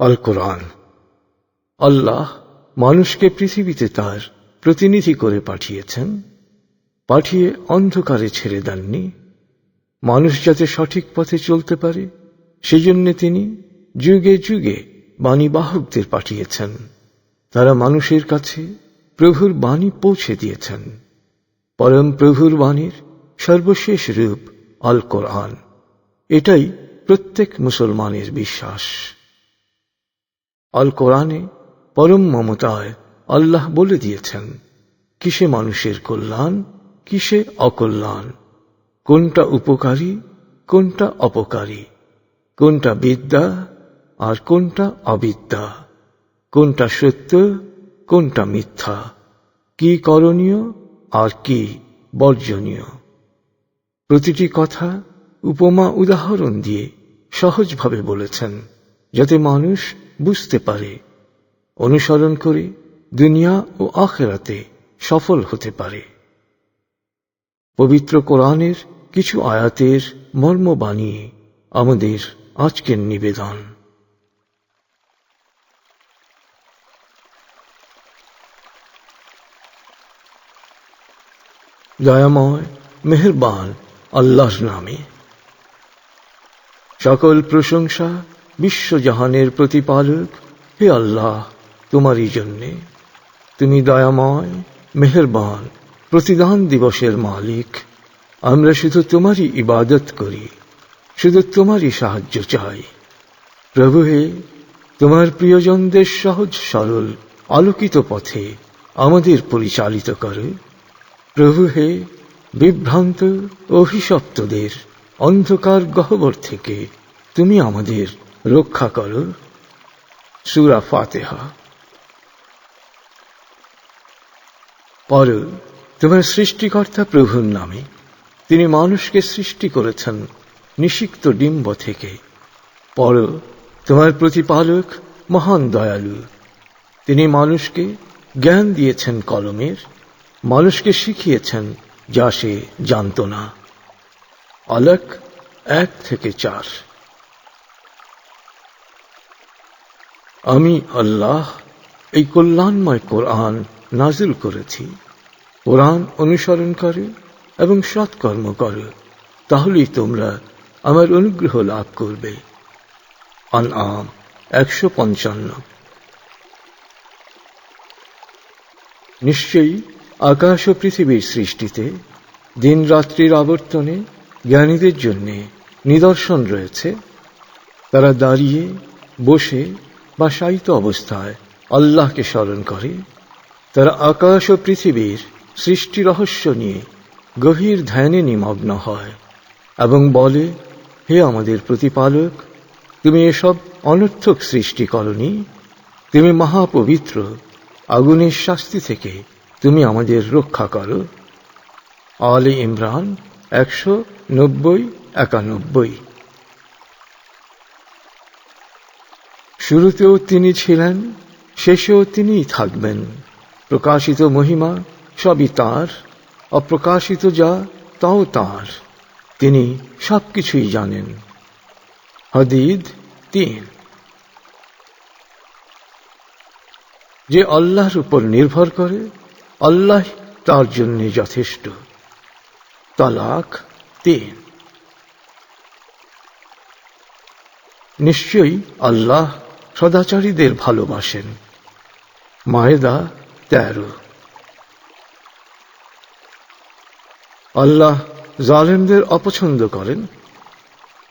আল কোরআন আল্লাহ মানুষকে পৃথিবীতে তার প্রতিনিধি করে পাঠিয়েছেন। পাঠিয়ে অন্ধকারে ছেড়ে দেননি। মানুষ যাতে সঠিক পথে চলতে পারে, সেজন্য তিনি যুগে যুগে বাণীবাহকদের পাঠিয়েছেন। তারা মানুষের কাছে প্রভুর বাণী পৌঁছে দিয়েছেন। পরম প্রভুর বাণীর সর্বশেষ রূপ আল কোরআন এটাই প্রত্যেক মুসলমানের বিশ্বাস। আল কোরআনে পরম মমতায় আল্লাহ বলে দিয়েছেন, কিসে মানুষের কল্যাণ কিসে অকল্যাণ? কোনটা উপকারী, কোনটা অপকারী? কোনটা বিদ্যা আর কোনটা অবিদ্যা? কোনটা সত্য, কোনটা মিথ্যা? কি করণীয় আর কি বর্জনীয়? প্রতিটি কথা উপমা উদাহরণ দিয়ে সহজভাবে বলেছেন, যাতে মানুষ বুঝতে পারে। অনুসরণ করে দুনিয়া ও আখেরাতে সফল হতে পারে। পবিত্র কোরআনের কিছু আয়াতের মর্ম বানিয়ে আমাদের আজকের নিবেদন। দয়াময়, মেহরবান আল্লাহর নামে। সকল প্রশংসা বিশ্বজাহানের প্রতিপালক, হে আল্লাহ, তোমারই জন্যে। তুমি দয়াময়, মেহরবান প্রতিদান দিবসের মালিক। আমরা শুধু তোমারই ইবাদত করি, শুধু তোমারই সাহায্য চাই। প্রভু হে, তোমার প্রিয়জনদের সহজ সরল আলোকিত পথে আমাদের পরিচালিত করে। প্রভু হে, বিভ্রান্ত অভিশপ্তদের অন্ধকার গহ্বর থেকে তুমি আমাদের রক্ষা করো। সুরা ফাতেহা। পর তোমার সৃষ্টিকর্তা প্রভুর নামে তিনি মানুষকে সৃষ্টি করেছেন নিষিক্ত ডিম্ব থেকে। পর তোমার প্রতিপালক মহান দয়ালু। তিনি মানুষকে জ্ঞান দিয়েছেন কলমের, মানুষকে শিখিয়েছেন যা সে জানত না। আলক এক থেকে চার। আমি আল্লাহ এই কল্যাণময় কোরআন নাজিল করেছি। কোরআন অনুসরণ করে এবং সৎকর্ম করো তাহলেই তোমরা আমার অনুগ্রহ লাভ করবে। আন একশো পঞ্চান্ন। নিশ্চয়ই আকাশ ও পৃথিবীর সৃষ্টিতে দিন রাত্রির আবর্তনে জ্ঞানীদের জন্য নিদর্শন রয়েছে। তারা দাঁড়িয়ে বসে বা শায়িত অবস্থায় আল্লাহকে স্মরণ করে। তারা আকাশ ও পৃথিবীর সৃষ্টি রহস্য নিয়ে গভীর ধ্যানে নিমগ্ন হয় এবং বলে, হে আমাদের প্রতিপালক, তুমি এসব অনর্থক সৃষ্টি করনি? তুমি মহাপবিত্র, আগুনের শাস্তি থেকে তুমি আমাদের রক্ষা করো। আলে ইমরান একশো নব্বই, একানব্বই। শুরুতেও তিনি ছিলেন, শেষেও তিনিই থাকবেন। প্রকাশিত মহিমা সবই তাঁর, অপ্রকাশিত যা তাও তাঁর। তিনি সবকিছুই জানেন। হদিদ তিন। যে আল্লাহর উপর নির্ভর করে, আল্লাহ তার জন্য যথেষ্ট। তালাক তিন। নিশ্চয়ই আল্লাহ সদাচারীদের ভালোবাসেন। মায়েদা তেরো। আল্লাহ জালেমদের অপছন্দ করেন।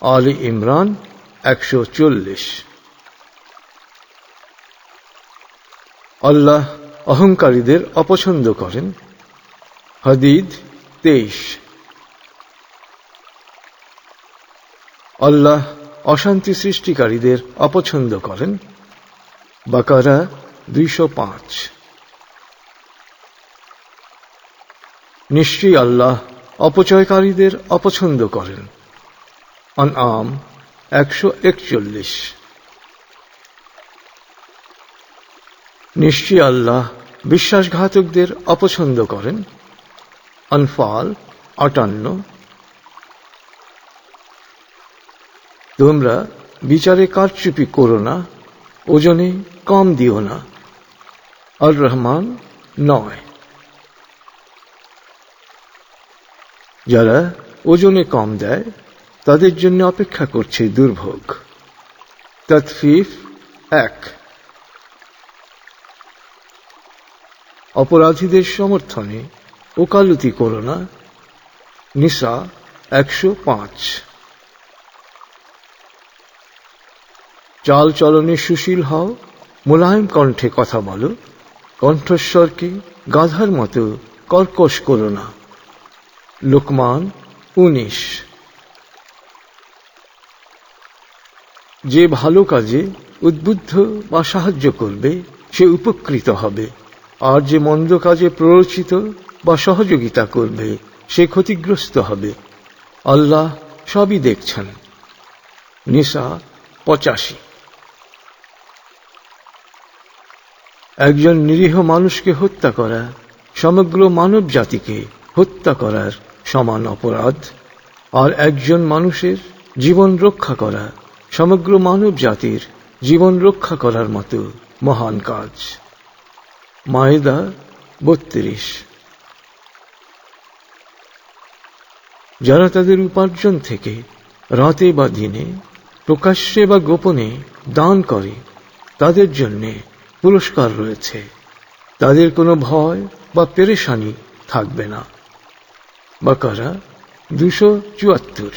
আলী ইমরান একশো চল্লিশ। আল্লাহ অহংকারীদের অপছন্দ করেন। হদিদ তেইশ। আল্লাহ অশান্তি সৃষ্টিকারীদের অপছন্দ করেন। বাকারা দুইশো পাঁচ। নিশ্চয়ই আল্লাহ অপচয়কারীদের অপছন্দ করেন। অন আম একশো একচল্লিশ। নিশ্চয় আল্লাহ বিশ্বাসঘাতকদের অপছন্দ করেন। আনফাল আটান্ন। তোমরা বিচারে কারচুপি করো না, ওজনে কম দিও না। আর রহমান নয়। যারা ওজনে কম দেয়, তাদের জন্য অপেক্ষা করছে দুর্ভোগ। তৎফিফ এক। অপরাধীদের সমর্থনে ওকালতি করো না। একশো পাঁচ। চাল চলনে সুশীল হও, মোলায়েম কণ্ঠে কথা বলো। কণ্ঠস্বরকে গাধার মতো কর্কশ করো না। লোকমান উনিশ। যে ভালো কাজে উদ্বুদ্ধ বা সাহায্য করবে, সে উপকৃত হবে। আর যে মন্দ কাজে প্ররোচিত বা সহযোগিতা করবে, সে ক্ষতিগ্রস্ত হবে। আল্লাহ সবই দেখছেন। নিসা পঁচাশি। একজন নিরীহ মানুষকে হত্যা করা, সমগ্র মানব জাতিকে হত্যা করার সমান অপরাধ। আর একজন মানুষের জীবন রক্ষা করা সমগ্র মানব জাতির জীবন রক্ষা করার মতো মহান কাজ। মায়েদা বত্রিশ। যারা তাদের উপার্জন থেকে রাতে বা দিনে, প্রকাশ্যে বা গোপনে দান করে, তাদের জন্যে পুরস্কার রয়েছে। তাদের কোনো ভয় বা পেরেশানি থাকবে না। বাকারা দুশো চুয়াত্তর।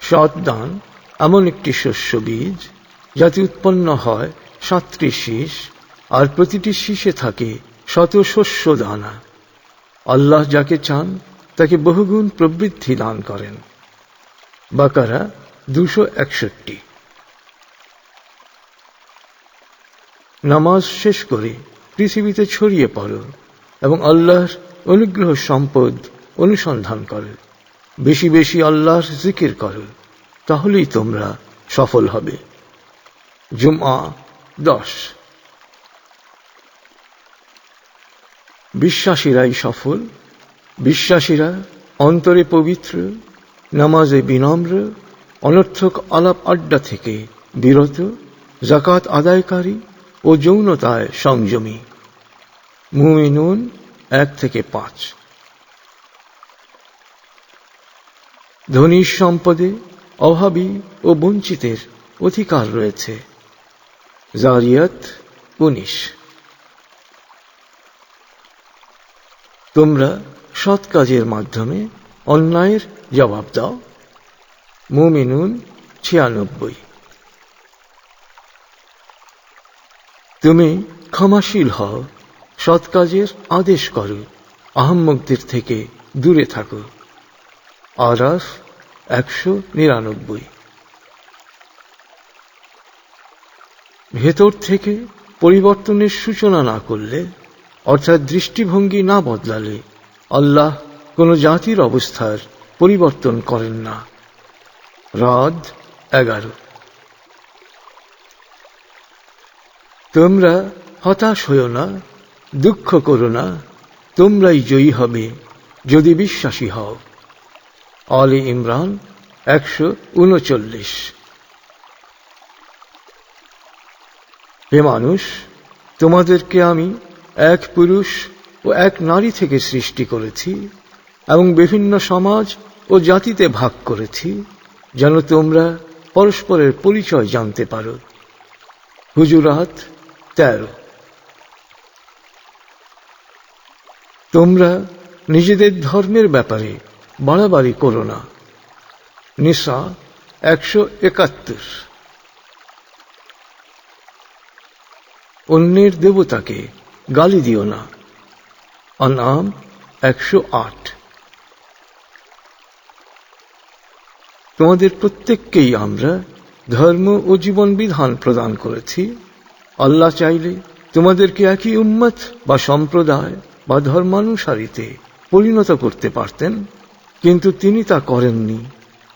সৎ দান এমন একটি শস্য বীজ, যাতে উৎপন্ন হয় সাতটি শীষ, আর প্রতিটি শীষে থাকে শত শস্য দানা। আল্লাহ যাকে চান, তাকে বহুগুণ প্রবৃদ্ধি দান করেন। বাকারা দুশো একষট্টি। নামাজ শেষ করে পৃথিবীতে ছড়িয়ে পড়ো। এবং আল্লাহর অনুগ্রহ সম্পদ অনুসন্ধান করো। বেশি বেশি আল্লাহর জিকির করো, তাহলেই তোমরা সফল হবে। জুমা দশ। বিশ্বাসীরাই সফল, বিশ্বাসীরা অন্তরে পবিত্র, নামাজে বিনম্র, অনর্থক আলাপ আড্ডা থেকে বিরত জাকাত আদায়কারী ও যৌনতায় সংযমী। মুমিনুন এক থেকে পাঁচ। ধনীর সম্পদে অভাবী ও বঞ্চিতের অধিকার রয়েছে। জারিয়াত উনিশ। তোমরা সৎ কাজের মাধ্যমে অন্যায়ের জবাব দাও। মুমিনুন ছিয়ানব্বই। তুমি ক্ষমাশীল হও। সৎ কাজের আদেশ করো। আহম্মকদের থেকে দূরে থাকো। আরাফ একশো নিরানব্বই। ভেতর থেকে পরিবর্তনের সূচনা না করলে, অর্থাৎ দৃষ্টিভঙ্গি না বদলালে, আল্লাহ কোন জাতির অবস্থার পরিবর্তন করেন না। রাদ এগারো। তোমরা হতাশ হইও না দুঃখ করো না, তোমরাই জয়ী হবে যদি বিশ্বাসী হও। আলী ইমরান, একশো উনচল্লিশ। হে মানুষ, তোমাদেরকে আমি এক পুরুষ ও এক নারী থেকে সৃষ্টি করেছি এবং বিভিন্ন সমাজ ও জাতিতে ভাগ করেছি, যেন তোমরা পরস্পরের পরিচয় জানতে পারো। হুজুরাত তেরো। তোমরা নিজেদের ধর্মের ব্যাপারে বাড়াবাড়ি করো না। নিশা একশো একাত্তর। অন্যের দেবতাকে গালি দিও না। অনাম একশো আট। তোমাদের প্রত্যেককেই আমরা ধর্ম ও জীবন বিধান প্রদান করেছি। আল্লাহ চাইলে তোমাদেরকে একই উম্মত বা সম্প্রদায় বা ধর্মানুসারীতে পরিণত করতে পারতেন, কিন্তু তিনি তা করেননি,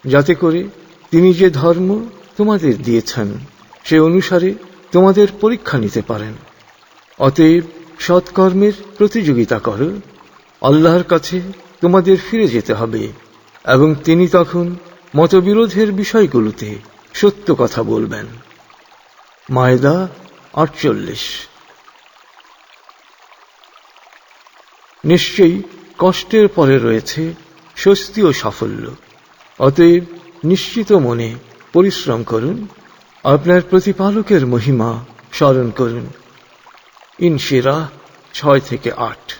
যাতে করে তিনি যে ধর্ম তোমাদের দিয়েছেন, সে অনুসারে তোমাদের পরীক্ষা নিতে পারেন। অতএব সৎকর্মের প্রতিযোগিতা করো, আল্লাহর কাছে তোমাদের ফিরে যেতে হবে, এবং তিনি তখন মতবিরোধের বিষয়গুলোতে সত্য কথা বলবেন। মায়দা আটচল্লিশ। নিশ্চয়ই কষ্টের পরে রয়েছে স্বস্তি ও সাফল্য। অতএব নিশ্চিত মনে পরিশ্রম করুন, আপনার প্রতিপালকের মহিমা স্মরণ করুন। ইনশিরা ছয় থেকে আট।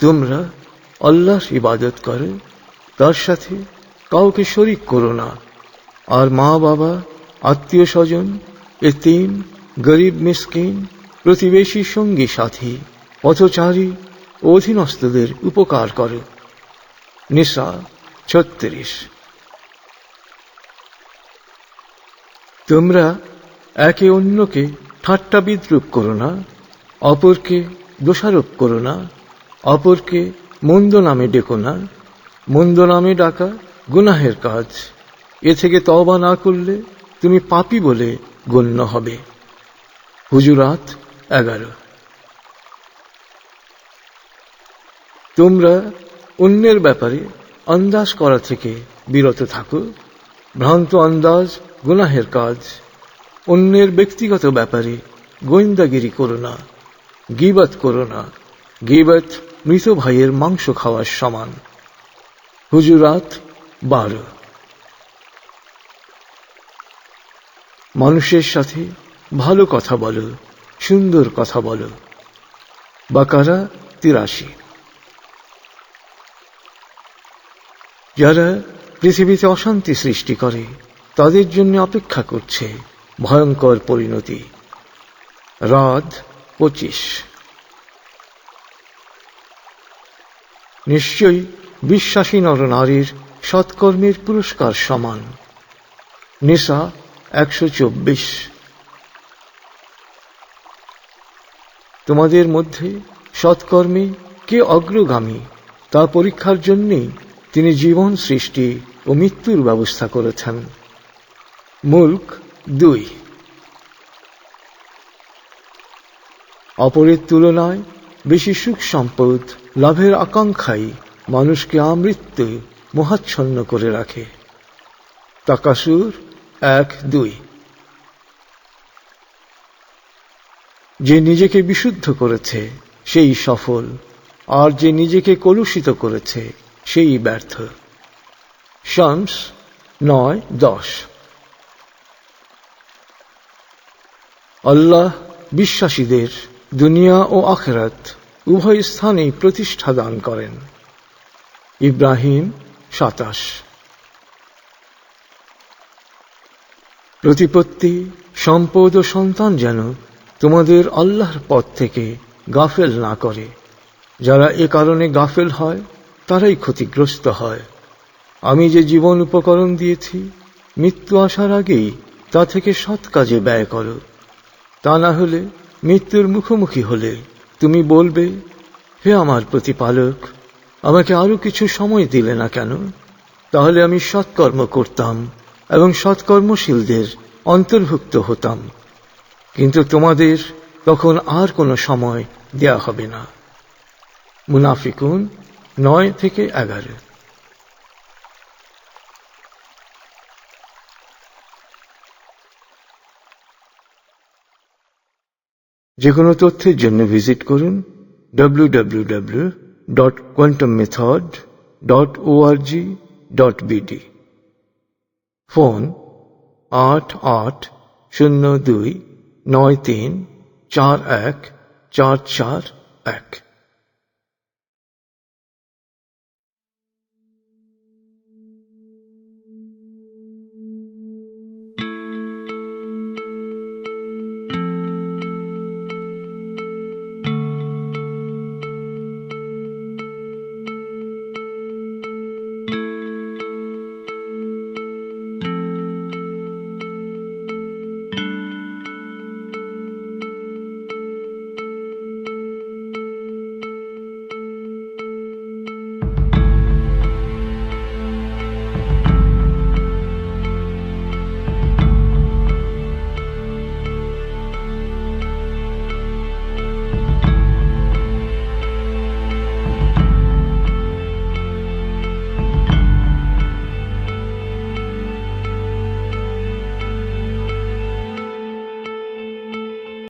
তোমরা আল্লাহর ইবাদত করো, তার সাথে কাউকে শরিক করো না। আর মা বাবা আত্মীয় স্বজন এতিম, গরিব, মিসকিন প্রতিবেশী সঙ্গী সাথী, পথচারী অধীনস্থদের উপকার করো। নিসা ছত্রিশ। তোমরা একে অন্যকে ঠাট্টা বিদ্রুপ করো না, অপরকে দোষারোপ করো না, অপরকে মন্দ নামে ডেকো না, মন্দ নামে ডাকা গুনাহের কাজ। এ থেকে তবা না করলে তুমি পাপি বলে গণ্য হবে। হুজুরাত এগারো। তোমরা অন্যের ব্যাপারে আন্দাজ করা থেকে বিরত থাকো। ভ্রান্ত আন্দাজ গুনাহের কাজ। অন্যের ব্যক্তিগত ব্যাপারে গোয়েন্দাগিরি করো না। গিবাত করো না। গিবাত মৃত ভাইয়ের মাংস খাওয়ার সমান। হুজুরাত বারো। মানুষের সাথে ভালো কথা বলো। সুন্দর কথা বলো বাকারা তিরাশি। যারা পৃথিবীতে অশান্তি সৃষ্টি করে, তাদের জন্য অপেক্ষা করছে ভয়ঙ্কর পরিণতি। রাত পঁচিশ। নিশ্চয়ই বিশ্বাসী নরনারীর সৎকর্মের পুরস্কার সমান। নিসা একশো চব্বিশ। তোমাদের মধ্যে সৎকর্মে কে অগ্রগামী, তা পরীক্ষার জন্যেই তিনি জীবন সৃষ্টি ও মৃত্যুর ব্যবস্থা করেছেন। মুল্ক দুই। অপরের তুলনায় বেশি সুখ সম্পদ, লাভের আকাঙ্ক্ষাই মানুষকে আমৃত্যু, মোহাচ্ছন্ন করে রাখে। তাকাসুর এক দুই। যে নিজেকে বিশুদ্ধ করেছে, সেই সফল, আর যে নিজেকে কলুষিত করেছে, সেই ব্যর্থ। শামস নয় দশ। আল্লাহ বিশ্বাসীদের দুনিয়া ও আখেরাত উভয় স্থানেই প্রতিষ্ঠা দান করেন। ইব্রাহিম সাতাশ। প্রতিপত্তি, সম্পদ ও সন্তান যেন তোমাদের আল্লাহর পথ থেকে গাফেল না করে। যারা এ কারণে গাফেল হয়, তারাই ক্ষতিগ্রস্ত হয়। আমি যে জীবন উপকরণ দিয়েছি, মৃত্যু আসার আগেই তা থেকে সৎ কাজে ব্যয় করো। তা না হলে মৃত্যুর মুখোমুখি হলে তুমি বলবে, হে আমার প্রতিপালক, আমাকে আরও কিছু সময় দিলে না কেন? তাহলে আমি সৎকর্ম করতাম এবং সৎকর্মশীলদের অন্তর্ভুক্ত হতাম। কিন্তু তোমাদের তখন আর কোনো সময় দেয়া হবে না। মুনাফিকুন নয় থেকে এগারো। যে কোনো তথ্যের জন্য ভিজিট করুন www.quantummethod.org.bd ফোন আট আট শূন্য দুই নয় তিন চার এক চার চার এক।